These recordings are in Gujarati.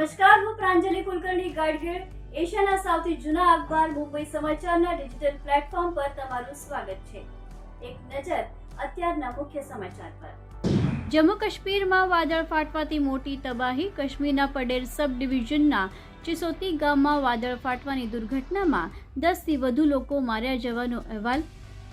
નમસ્કાર, હું પ્રાંજલિ કુલકર્ણી ગાડગીળ એશિયાના સૌથી જૂના અખબાર, મુંબઈ સમાચારના ડિજિટલ પ્લેટફોર્મ પર તમારું સ્વાગત છે. એક નજર અત્યારના મુખ્ય સમાચાર પર. જમ્મુ કાશ્મીરમાં વાદળ ફાટવાથી મોટી તબાહી, કાશ્મીરના પડેર સબ ડિવિઝનના ચિસોતી ગામમાં વાદળ ફાટવાની દુર્ઘટનામાં દસથી વધુ લોકો માર્યા જવાનો અહેવાલ.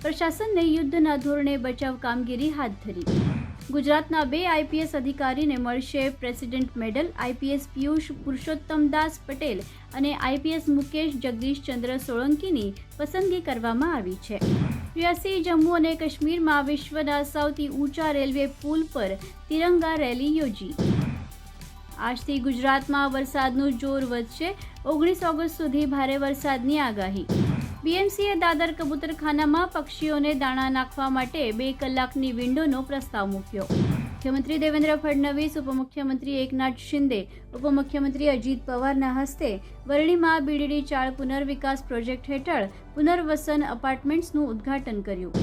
પ્રશાસનને યુદ્ધના ધોરણે બચાવ કામગીરી હાથ ધરી. ગુજરાતના બે આઈપીએસ અધિકારીને મળશે president medal, IPS Piyush Purushottamdas Patel અને આઈપીએસ મુકેશ જગદીશચંદ્ર સોળંકીની પસંદગી કરવામાં આવી છે. રિયાસી જમ્મુ અને કાશ્મીરમાં વિશ્વના સૌથી ઊંચા રેલવે પુલ પર તિરંગા રેલી યોજી. આજથી ગુજરાતમાં વરસાદનું જોર વધશે. ઓગણીસ ઓગસ્ટ સુધી ભારે વરસાદની આગાહી. બીએમસીએ દાદર કબૂતરખાનામાં પક્ષીઓને દાણા નાખવા માટે બે કલાકની વિન્ડોનો પ્રસ્તાવ મૂક્યો. મુખ્યમંત્રી દેવેન્દ્ર ફડણવીસ, ઉપમુખ્યમંત્રી એકનાથ શિંદે, ઉપમુખ્યમંત્રી અજીત પવારના હસ્તે વરણીમાં બીડીડી ચાળ પુનર્વિકાસ પ્રોજેક્ટ હેઠળ પુનર્વસન અપાર્ટમેન્ટ્સનું ઉદ્ઘાટન કર્યું.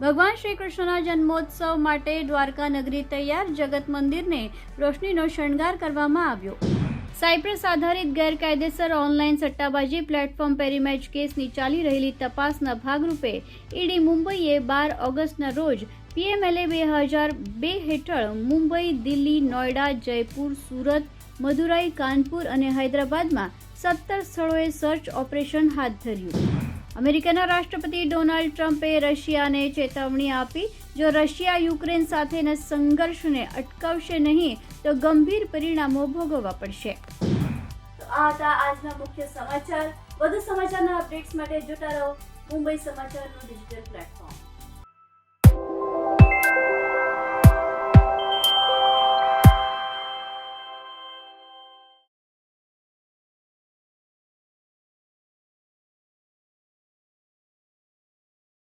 ભગવાન શ્રી કૃષ્ણના જન્મોત્સવ માટે દ્વારકા નગરી તૈયાર જગત મંદિરને રોશનીનો શણગાર કરવામાં આવ્યો. સાયપ્રસ આધારિત ગેરકાયદેસર ઓનલાઈન સટ્ટાબાજી પ્લેટફોર્મ પેરીમેચ કેસની ચાલી રહેલી તપાસના ભાગરૂપે ઈડી મુંબઈએ બાર ઓગસ્ટના રોજ પીએમએલએ બે હજાર બે હેઠળ મુંબઈ, દિલ્હી, નોઈડા, જયપુર, સુરત, મદુરાઈ, કાનપુર અને હૈદરાબાદમાં સત્તર સ્થળોએ સર્ચ ઓપરેશન હાથ ધર્યું. અમેરિકાના રાષ્ટ્રપતિ ડોનાલ્ડ ટ્રમ્પે રશિયાને ચેતવણી આપી, જો રશિયા યુક્રેન સાથેના સંઘર્ષને અટકાવશે નહીં તો ગંભીર પરિણામો ભોગવવા પડશે. આ હતા આજના મુખ્ય સમાચાર. વધુ સમાચારના અપડેટ્સ માટે જોતા રહો મુંબઈ સમાચારનું ડિજિટલ પ્લેટફોર્મ